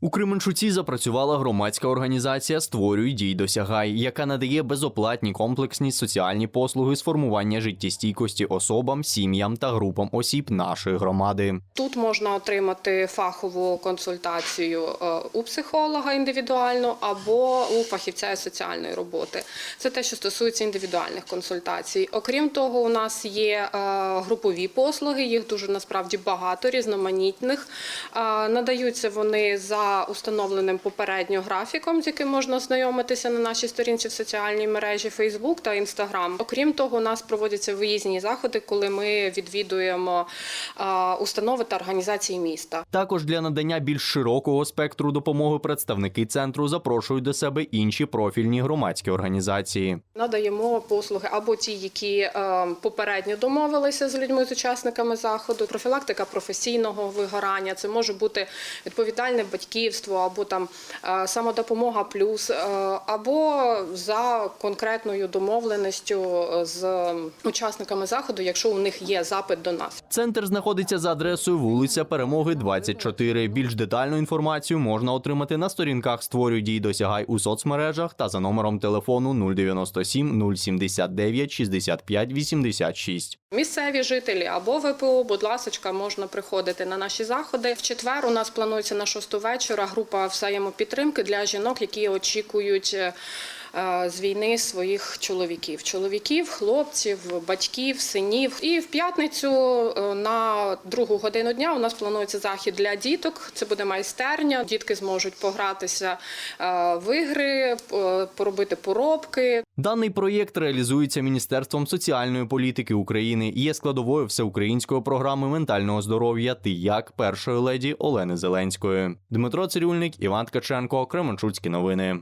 У Кременчуці запрацювала громадська організація Створюй дій досягай, яка надає безоплатні комплексні соціальні послуги з формування життєстійкості особам, сім'ям та групам осіб нашої громади. Тут можна отримати фахову консультацію е, у психолога індивідуально або у фахівця соціальної роботи. Це те, що стосується індивідуальних консультацій. Окрім того, у нас є е, групові послуги, їх дуже насправді багато, різноманітних. Е, Надаються вони за установленим попередньо графіком, з яким можна ознайомитися на нашій сторінці в соціальній мережі Facebook та Instagram. Окрім того, у нас проводяться виїзні заходи, коли ми відвідуємо установи та організації міста. Також для надання більш широкого спектру допомоги представники центру запрошують до себе інші профільні громадські організації. Надаємо послуги або ті, які е, попередньо домовилися з людьми, з учасниками заходу, профілактика професійного вигорання. Це може бути відповідальне батьківство, або там е, самодопомога плюс, е, або за конкретною домовленістю з учасниками заходу, якщо у них є запит до нас. Центр знаходиться за адресою вулиця Перемоги 24. Більш детальну інформацію можна отримати на сторінках Створюй дій досягай у соцмережах та за номером телефону 097 079 65 86. Місцеві жителі або ВПО, будь ласочка, можна приходити на наші заходи. В четвер у нас планується на шосту вечора група взаємопідтримки для жінок, які очікують. е, е, З війни своїх чоловіків, чоловіків, хлопців, батьків, синів. І в п'ятницю е, на другу годину дня у нас планується захід для діток. Це буде майстерня. Дітки зможуть погратися в ігри, поробити поробки, Даний проєкт реалізується Міністерством соціальної політики України і є складовою всеукраїнської програми ментального здоров'я «Ти як першої леді Олени Зеленської. Дмитро Цирюльник, Іван Ткаченко, Кременчуцькі новини.